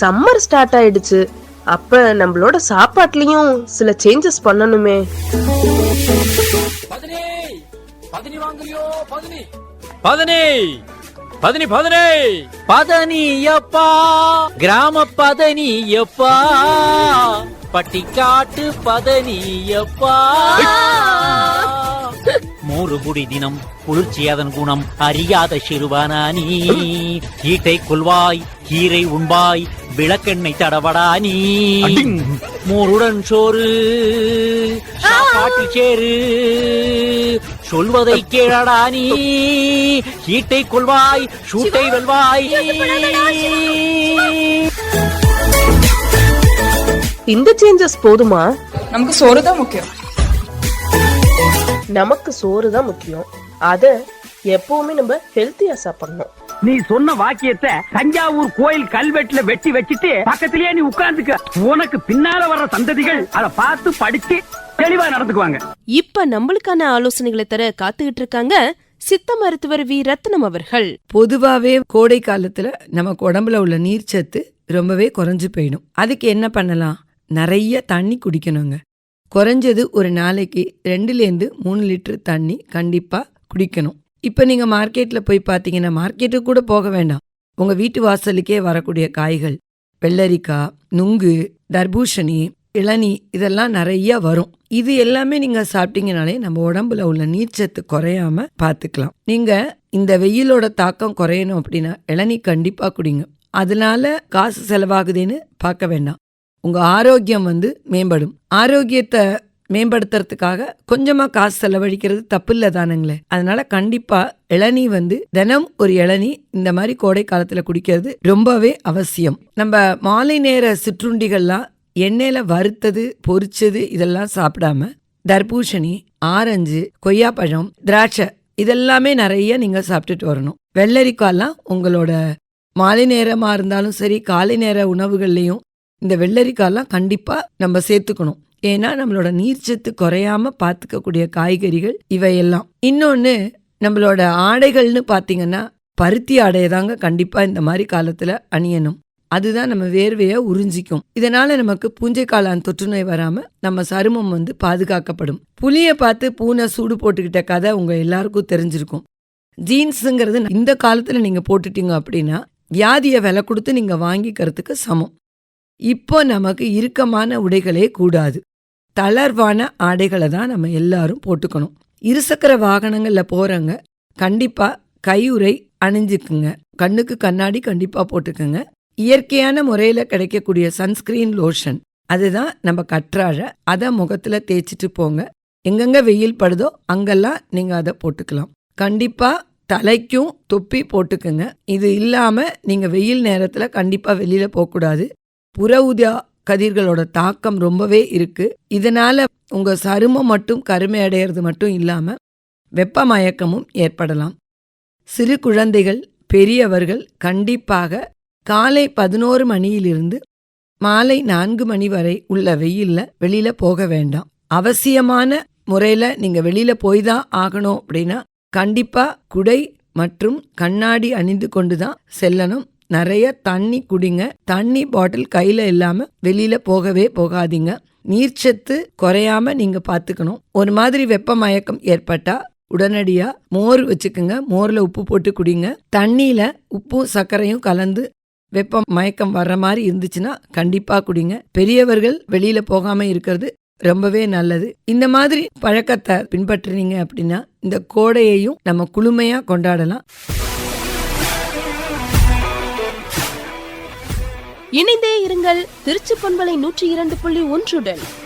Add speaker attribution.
Speaker 1: Summer start ஆயிடுச்சு. அப்ப நம்மளோட சாப்பாட்லயும் சில சேஞ்சஸ் பண்ணணுமே.
Speaker 2: பதனி பதனி வாங்குறியோ பதனி? பதனி பதனி பதனி
Speaker 3: பதனி எப்பா? கிராம பதனி எப்பா? பட்டிக்காட்டு பதனி எப்பா? மூறுபுடி தினம் குளிர்ச்சி அதன் குணம் அறியாத சிறுவனானி. ஈட்டை கொள்வாய் கீரை உண்பாய் விளக்கெண்ணெய் தடவடா நீ மூருடன் சோறு சாப்பாட்டில் சேரு சொல்வதை கேளடா நீ ஈட்டை கொள்வாய் சூட்டை வெல்வாய்.
Speaker 1: இந்த சேஞ்சஸ் போதுமா?
Speaker 4: நமக்கு சோறு தான் முக்கியம்.
Speaker 1: நமக்கு சோறு தான் முக்கியம். அத எப்பவுமே நம்ம ஹெல்த்தியா சாப்பிடணும்.
Speaker 5: நீ சொன்ன வாக்கியத்தை தஞ்சாவூர் கோயில் கல்வெட்டுல வெட்டி வச்சிட்டு பக்கத்திலேயே நீ உட்கார்ந்துக்க. உனக்கு பின்னால வர்ற சந்ததிகள் அத பார்த்து படிச்சு தெளிவா நடந்துக்குவாங்க.
Speaker 6: இப்ப நம்மளுக்கான ஆலோசனைகளை தர காத்துக்கிட்டு இருக்காங்க சித்த மருத்துவர் வி. ரத்னம் அவர்கள்.
Speaker 7: பொதுவாவே கோடை காலத்துல நமக்கு உடம்புல உள்ள நீர்ச்சத்து ரொம்பவே குறைஞ்சு போயிடும். அதுக்கு என்ன பண்ணலாம்? நிறைய தண்ணி குடிக்கணுங்க. குறைஞ்சது ஒரு நாளைக்கு ரெண்டுலேருந்து மூணு லிட்டர் தண்ணி கண்டிப்பா குடிக்கணும். இப்போ நீங்க மார்க்கெட்ல போய் பார்த்தீங்கன்னா மார்க்கெட்டுக்கு கூட போக வேண்டாம். உங்க வீட்டு வாசலுக்கே வரக்கூடிய காய்கள் வெள்ளரிக்காய் நுங்கு தர்பூஷணி இளநி இதெல்லாம் நிறைய வரும். இது எல்லாமே நீங்கள் சாப்பிட்டீங்கனாலே நம்ம உடம்புல உள்ள நீர்ச்சத்து குறையாம பார்த்துக்கலாம் நீங்க இந்த வெயிலோட தாக்கம் குறையணும் அப்படின்னா இளநி கண்டிப்பாக குடிங்க. அதனால காசு செலவாகுதுன்னு பார்க்க வேண்டாம். உங்கள் ஆரோக்கியம் வந்து மேம்படும். ஆரோக்கியத்தை மேம்படுத்துறதுக்காக கொஞ்சமாக காசு செலவழிக்கிறது தப்பு இல்லை தானுங்களே. அதனால கண்டிப்பாக இளநீ வந்து தினம் ஒரு இளநீ இந்த மாதிரி கோடை காலத்தில் குடிக்கிறது ரொம்பவே அவசியம். நம்ம மாலை நேர சிற்றுண்டிகள்லாம் எண்ணெயில் வறுத்தது பொரிச்சது இதெல்லாம் சாப்பிடாம தர்பூசணி ஆரஞ்சு கொய்யாப்பழம் திராட்சை இதெல்லாமே நிறைய நீங்கள் சாப்பிட்டுட்டு வரணும். வெள்ளரிக்காய்லாம் உங்களோட மாலை நேரமாக இருந்தாலும் சரி காலை நேர உணவுகள்லையும் இந்த வெள்ளரிக்காய்லாம் கண்டிப்பா நம்ம சேர்த்துக்கணும். ஏன்னா நம்மளோட நீர்ச்சத்து குறையாம பார்த்துக்கக்கூடிய காய்கறிகள் இவையெல்லாம். இன்னொன்னு நம்மளோட ஆடைகள்னு பார்த்தீங்கன்னா பருத்தி ஆடையை தாங்க கண்டிப்பா இந்த மாதிரி காலத்துல அணியணும். அதுதான் நம்ம வேர்வையை உறிஞ்சிக்கும். இதனால நமக்கு பூஞ்சைக்காளான் தொற்றுநோய் வராம நம்ம சருமம் வந்து பாதுகாக்கப்படும். புளிய பார்த்து பூனை சூடு போட்டுக்கிட்ட கதை உங்க எல்லாருக்கும் தெரிஞ்சிருக்கும். ஜீன்ஸுங்கிறது இந்த காலத்துல நீங்க போட்டுட்டீங்க அப்படின்னா வியாதியை விலை கொடுத்து நீங்க வாங்கிக்கிறதுக்கு சமம். இப்போ நமக்கு இறுக்கமான உடைகளே கூடாது. தளர்வான ஆடைகளை தான் நம்ம எல்லாரும் போட்டுக்கணும். இருசக்கர வாகனங்கள்ல போறவங்க கண்டிப்பா கையுறை அணிஞ்சுக்குங்க. கண்ணுக்கு கண்ணாடி கண்டிப்பா போட்டுக்குங்க. இயற்கையான முறையில கிடைக்கக்கூடிய சன்ஸ்கிரீன் லோஷன் அதுதான் நம்ம கற்றாழ. அதை முகத்துல தேய்ச்சிட்டு போங்க. எங்கெங்க வெயில் படுதோ அங்கெல்லாம் நீங்க அதை போட்டுக்கலாம். கண்டிப்பா தலைக்கும் தொப்பி போட்டுக்குங்க. இது இல்லாம நீங்க வெயில் நேரத்துல கண்டிப்பா வெளியில போகக்கூடாது. புற ஊதா கதிர்களோட தாக்கம் ரொம்பவே இருக்கு. இதனால உங்க சருமம் மட்டும் கருமை அடையிறது மட்டும் இல்லாம வெப்பமயக்கமும் ஏற்படலாம். சிறு குழந்தைகள் பெரியவர்கள் கண்டிப்பாக காலை பதினோரு மணியிலிருந்து மாலை நான்கு மணி வரை உள்ள வெயில்ல வெளியில போக வேண்டாம். அவசியமான முறையில நீங்க வெளியில போய் தான் ஆகணும் அப்படின்னா கண்டிப்பா குடை மற்றும் கண்ணாடி அணிந்து கொண்டு தான் செல்லணும். நிறைய தண்ணி குடிங்க. தண்ணி பாட்டில் கையில் இல்லாமல் வெளியில் போகவே போகாதீங்க. நீர்ச்சத்து குறையாம நீங்கள் பார்த்துக்கணும் ஒரு மாதிரி வெப்ப மயக்கம் உடனடியாக மோர் வச்சுக்குங்க. மோரில் உப்பு போட்டு குடிங்க. தண்ணியில் உப்பும் சர்க்கரையும் கலந்து வெப்பம் மயக்கம் வர்ற மாதிரி இருந்துச்சுன்னா கண்டிப்பாக குடிங்க. பெரியவர்கள் வெளியில் போகாமல் இருக்கிறது ரொம்பவே நல்லது. இந்த மாதிரி பழக்கத்தை பின்பற்றுனீங்க அப்படின்னா இந்த கோடையையும் நம்ம குளுமையாக கொண்டாடலாம்.
Speaker 6: இணைந்தே இருங்கள். திருச்சி பண்பலை நூற்றி இரண்டு புள்ளி ஒன்றுடன்